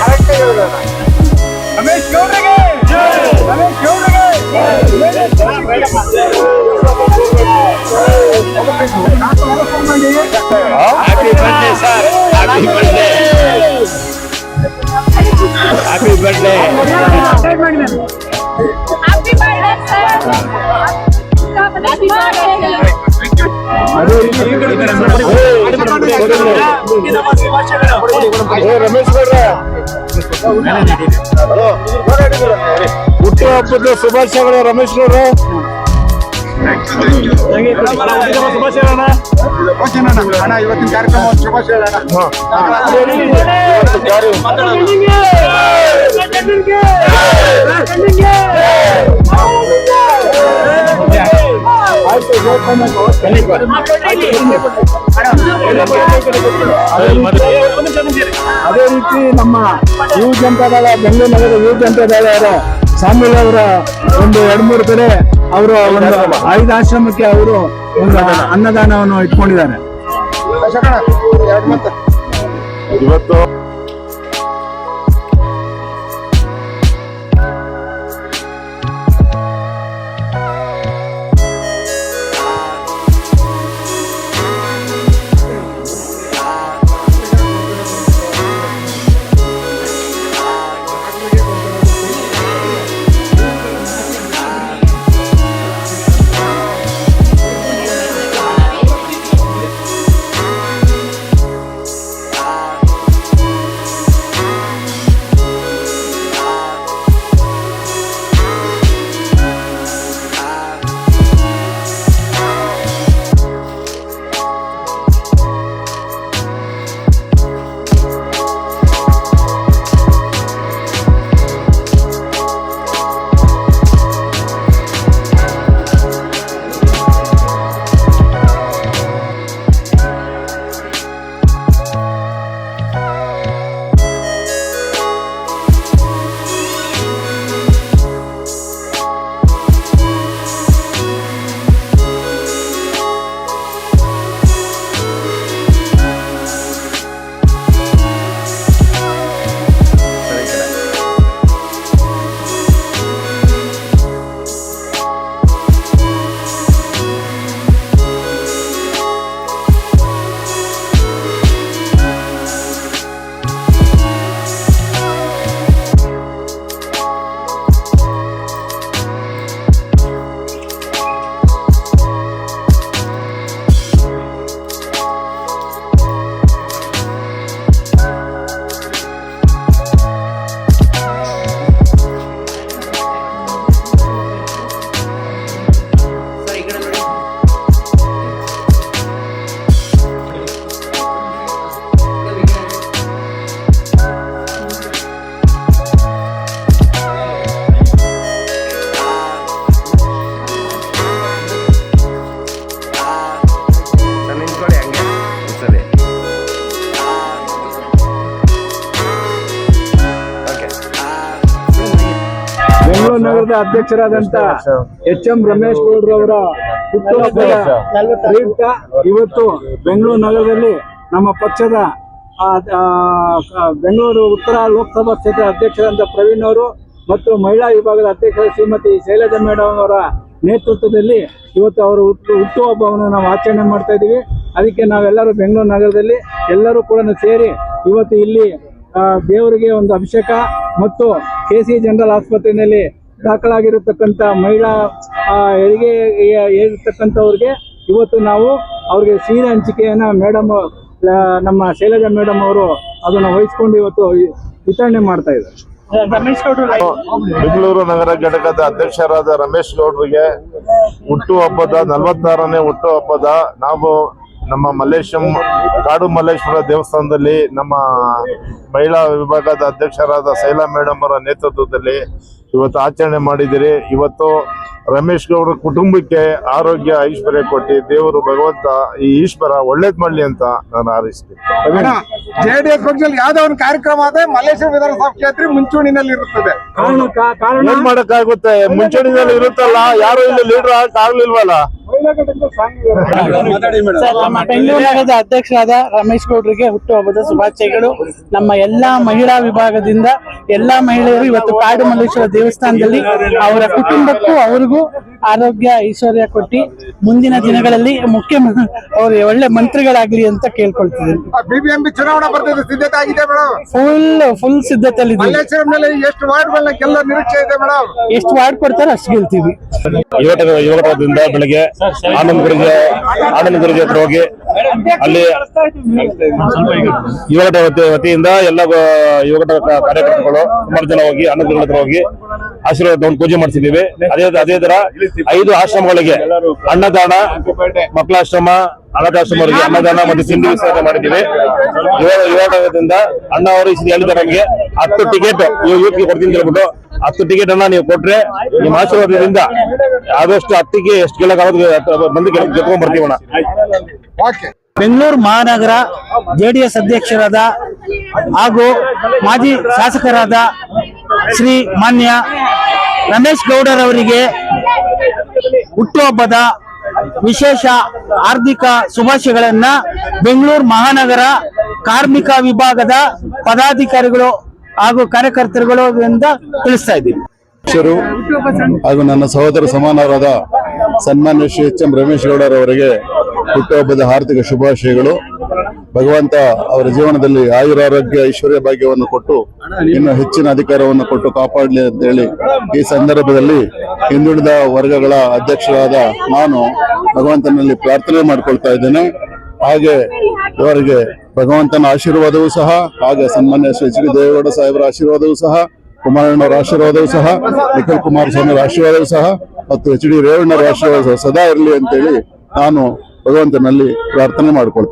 আরেকটা করে দাঁড়া রমেশ গৌড়কে Ramesh গৌড়কে happy birthday sir happy birthday happy birthday happy birthday sir happy birthday Ramesh ಹುಟ್ಟು ಹಬ್ಬದ ಶುಭಾಶಯಗಳು ರಮೇಶ್ ಗೌಡ್ರೆ ಶುಭಾಶಯ ಓಕೆ ಅಣ್ಣ ಅಣ್ಣ ಇವತ್ತಿನ ಕಾರ್ಯಕ್ರಮ ಶುಭಾಶಯ ಅದೇ ರೀತಿ ನಮ್ಮ ಯುವ ಜನತಾದಳ ಬೆಂಗಳೂರು ನಗರ ಯುವ ಅವರ ಸಾಮೂಲ್ ಅವರ ಒಂದು ಎರಡ್ ಮೂರು ಕಡೆ ಅವರು ಒಂದು ಐದು ಆಶ್ರಮಕ್ಕೆ ಅವರು ಒಂದು ಅನ್ನದಾನವನ್ನು ಇಟ್ಕೊಂಡಿದ್ದಾರೆ. ಅಶೋಕ್ ಎರಡು ಮತ್ತೆ ಇವತ್ತು ನಗರದ ಅಧ್ಯಕ್ಷರಾದಂತ ಎಚ್ ಎಂ. ರಮೇಶ್ ಗೌಡ್ರವರ ಹುಟ್ಟುಹಬ್ಬದ ಪ್ರಯುಕ್ತ ಇವತ್ತು ಬೆಂಗಳೂರು ನಗರದಲ್ಲಿ ನಮ್ಮ ಪಕ್ಷದ ಬೆಂಗಳೂರು ಉತ್ತರ ಲೋಕಸಭಾ ಕ್ಷೇತ್ರ ಅಧ್ಯಕ್ಷರಾದಂತ ಪ್ರವೀಣ್ ಅವರು ಮತ್ತು ಮಹಿಳಾ ವಿಭಾಗದ ಅಧ್ಯಕ್ಷ ಶ್ರೀಮತಿ ಶೈಲಜಾ ಮೇಡಮ್ ಅವರ ನೇತೃತ್ವದಲ್ಲಿ ಇವತ್ತು ಅವರು ಹುಟ್ಟು ಹುಟ್ಟುಹಬ್ಬವನ್ನು ನಾವು ಆಚರಣೆ ಮಾಡ್ತಾ ಇದ್ದೀವಿ. ಅದಕ್ಕೆ ನಾವೆಲ್ಲರೂ ಬೆಂಗಳೂರು ನಗರದಲ್ಲಿ ಎಲ್ಲರೂ ಕೂಡ ಸೇರಿ ಇವತ್ತು ಇಲ್ಲಿ ದೇವರಿಗೆ ಒಂದು ಅಭಿಷೇಕ ಮತ್ತು ಕೆ ಸಿ ಜನರಲ್ ಆಸ್ಪತ್ರೆಯಲ್ಲಿ ದಾಖಲಾಗಿರತಕ್ಕಂಥ ಮಹಿಳಾ ಹೆರಿಗೆ ಇರತಕ್ಕಂಥವ್ರಿಗೆ ಇವತ್ತು ನಾವು ಅವ್ರಿಗೆ ಸೀರೆ ಹಂಚಿಕೆಯನ್ನ ಮೇಡಮ್ ನಮ್ಮ ಶೈಲಜಾ ಮೇಡಮ್ ಅವರು ಅದನ್ನ ವಹಿಸ್ಕೊಂಡು ಇವತ್ತು ವಿತರಣೆ ಮಾಡ್ತಾ ಇದ್ದಾರೆ. ಬೆಂಗಳೂರು ನಗರ ಘಟಕದ ಅಧ್ಯಕ್ಷರಾದ ರಮೇಶ್ ಗೌಡ್ರಿಗೆ ಹುಟ್ಟು ಹಬ್ಬದ ನಲವತ್ತಾರನೇ ಹುಟ್ಟು ಹಬ್ಬದ ನಾವು ನಮ್ಮ ಮಲ್ಲೇಶಂ ಕಾಡು ಮಲ್ಲೇಶ್ವರ ದೇವಸ್ಥಾನದಲ್ಲಿ ನಮ್ಮ ಮಹಿಳಾ ವಿಭಾಗದ ಅಧ್ಯಕ್ಷರಾದ ಶೈಲಾ ಮೇಡಮ್ ಅವರ ನೇತೃತ್ವದಲ್ಲಿ ಇವತ್ತು ಆಚರಣೆ ಮಾಡಿದಿರಿ ಇವತ್ತು ರಮೇಶ್ ಗೌಡ ಕುಟುಂಬಕ್ಕೆ ಆರೋಗ್ಯ ಐಶ್ವರ್ಯ ಕೊಟ್ಟು ದೇವರು ಭಗವಂತ ಈ ಈಶ್ವರ ಒಳ್ಳೇದ್ ಮಾಡಲಿ ಅಂತ ನಾನು ಆರಿಸ್ತೀನಿ ಜೆಡಿಎಸ್ ಪಕ್ಷದಲ್ಲಿ ಯಾವ್ದೋ ಒಂದು ಕಾರ್ಯಕ್ರಮ ಆದ್ರೆ ಮಲ್ಲೇಶ್ವರ ವಿಧಾನಸಭಾ ಕ್ಷೇತ್ರ ಮುಂಚೂಣಿನಲ್ಲಿ ಇರುತ್ತದೆ. ಏನ್ ಮಾಡಕ್ಕಾಗುತ್ತೆ? ಮುಂಚೂಣಿನಲ್ಲಿ ಇರುತ್ತಲ್ಲ ಯಾರು ಇಲ್ಲಿ ಲೀಡರ್ ಆಗಲಿಲ್ವಲ್ಲ? ನಮ್ಮ ಬೆಂಗಳೂರು ನಗರದ ಅಧ್ಯಕ್ಷರಾದ ರಮೇಶ್ ಗೌಡ್ರಿಗೆ ಹುಟ್ಟುಹಬ್ಬದ ಶುಭಾಶಯಗಳು ನಮ್ಮ ಎಲ್ಲಾ ಮಹಿಳಾ ವಿಭಾಗದಿಂದ ಎಲ್ಲಾ ಮಹಿಳೆಯರು ಇವತ್ತು ಕಾಡು ಮಲ್ಲೇಶ್ವರ ದೇವಸ್ಥಾನದಲ್ಲಿ ಅವರ ಕುಟುಂಬಕ್ಕೂ ಅವ್ರಿಗೂ ಆರೋಗ್ಯ ಐಶ್ವರ್ಯ ಕೊಟ್ಟಿ ಮುಂದಿನ ದಿನಗಳಲ್ಲಿ ಮುಖ್ಯ ಅವರು ಒಳ್ಳೆ ಮಂತ್ರಿಗಳಾಗ್ಲಿ ಅಂತ ಕೇಳ್ಕೊಳ್ತಿದ್ದೀನಿ. ಬಿಬಿಎಂಪಿ ಚುನಾವಣಾ ಬರ್ತದೆ ಸಿದ್ಧತೆ ಆಗಿದೆ ಮೇಡಮ್. ಫುಲ್ ಫುಲ್ ಸಿದ್ಧತೆಯಲ್ಲಿದ್ದೀವಿ ಮೇಲೆ ಎಷ್ಟು ವಾರ್ಡ್ ನಿರೀಕ್ಷೆ ಇದೆ ಮೇಡಮ್. ಎಷ್ಟು ವಾರ್ಡ್ ಕೊಡ್ತಾರೆ ಅಷ್ಟು ಗೆಲ್ತೀವಿ. ಯುವಕ ಯುವಕರಿಂದ ಬೆಳಗ್ಗೆ ಆನಂದಗುರಿಗೆ ಆನಂದಗುರಿಗೆ ಹತ್ರ ಹೋಗಿ ಅಲ್ಲಿ ಯುವಕ ವತಿ- ವತಿಯಿಂದ ಎಲ್ಲ ಯುವಕಟ ಕಾರ್ಯಕರ್ತರುಗಳು ಸುಮಾರು ಜನ ಹೋಗಿ ಆನಂದಗುರ ಹತ್ರ ಹೋಗಿ ಆಶೀರ್ವಾದ ಪೂಜೆ ಮಾಡಿಸಿದೀವಿ ಅದೇ ಅದೇ ತರ ಐದು ಆಶ್ರಮಗಳಿಗೆ ಅನ್ನದಾನ ಮಕ್ಕಳಾಶ್ರಮ ಅನಾಥಾಶ್ರಮಗಳಿಗೆ ಅನ್ನದಾನ ಮತ್ತು ಸಿಂಧು ವಿಸರ್ಜನೆ ಮಾಡಿದ್ದೀವಿ. ಯುವ ಯುವಕದಿಂದ ಅಣ್ಣ ಅವರು ಹೇಳಿದ್ದಾರೆ ನಮಗೆ, ಹತ್ತು ಟಿಕೆಟ್ ಯೂತ್ಗೆ ಕೊಡ್ತೀನಿ ಹೇಳ್ಬಿಟ್ಟು ಹತ್ತು ಟಿಕೆಟ್ ಅನ್ನ ನೀವು ಕೊಟ್ರೆ ನಿಮ್ಮ ಆಶೀರ್ವಾದದಿಂದ ಆದಷ್ಟು ಹತ್ತಿಗೆ ಎಷ್ಟು ಗೆಲ್ಲಕ್ಕಾಗೋದು ಬಂದು ಗೆದ್ಕೊಂಡ್ ಬರ್ತೀವಣ್ಣ ಬೆಂಗಳೂರು ಮಹಾನಗರ ಜೆಡಿಎಸ್ ಅಧ್ಯಕ್ಷರಾದ ಹಾಗೂ ಮಾಜಿ ಶಾಸಕರಾದ ಶ್ರೀ ಮಾನ್ಯ ರಮೇಶ್ ಗೌಡರವರಿಗೆ ಹುಟ್ಟುಹಬ್ಬದ ವಿಶೇಷ ಆರ್ಥಿಕ ಶುಭಾಶಯಗಳನ್ನ ಬೆಂಗಳೂರು ಮಹಾನಗರ ಕಾರ್ಮಿಕ ವಿಭಾಗದ ಪದಾಧಿಕಾರಿಗಳು ಹಾಗೂ ಕಾರ್ಯಕರ್ತರುಗಳು ಎಂದ ತಿಳಿಸ್ತಾ ಇದ್ದೀವಿ. ಹಾಗೂ ನನ್ನ ಸಹೋದರ ಸಮಾನರಾದ ಸನ್ಮಾನ್ಯ ಶ್ರೀ ಎಚ್ ಎಂ ರಮೇಶ್ ಗೌಡರವರಿಗೆ ಹುಟ್ಟುಹಬ್ಬದ ಆರ್ಥಿಕ ಶುಭಾಶಯಗಳು. ಭಗವಂತ ಅವರ ಜೀವನದಲ್ಲಿ ಆಯುರಾರೋಗ್ಯ, ಐಶ್ವರ್ಯ ಭಾಗ್ಯವನ್ನು ಕೊಟ್ಟು ಇನ್ನು ಹೆಚ್ಚಿನ ಅಧಿಕಾರವನ್ನು ಕೊಟ್ಟು ಕಾಪಾಡಲಿ ಅಂತ ಹೇಳಿ ಈ ಸಂದರ್ಭದಲ್ಲಿ ಹಿಂದುಳಿದ ವರ್ಗಗಳ ಅಧ್ಯಕ್ಷರಾದ ನಾನು ಭಗವಂತನಲ್ಲಿ ಪ್ರಾರ್ಥನೆ ಮಾಡ್ಕೊಳ್ತಾ ಇದ್ದೇನೆ. ಹಾಗೆ ಇವರಿಗೆ ಭಗವಂತನ ಆಶೀರ್ವಾದವೂ ಸಹ, ಹಾಗೆ ಸನ್ಮಾನ್ಯ ಶ್ರೀ ಎಚ್ ಡಿ ದೇವೇಗೌಡ ಸಾಹೇಬರ ಆಶೀರ್ವಾದವೂ ಸಹ, ಕುಮಾರಣ್ಣವರ ಆಶೀರ್ವಾದವೂ ಸಹ, ನಿಖಿಲ್ ಕುಮಾರಸ್ವಾಮಿ ಅವರ ಆಶೀರ್ವಾದವೂ ಸಹ, ಮತ್ತು ಎಚ್ ಡಿ ರೇವಣ್ಣವರ ಆಶೀರ್ವಾದ ಸದಾ ಇರಲಿ ಅಂತೇಳಿ ನಾನು ಭಗವಂತನಲ್ಲಿ ಪ್ರಾರ್ಥನೆ ಮಾಡ್ಕೊಳ್ತೇನೆ.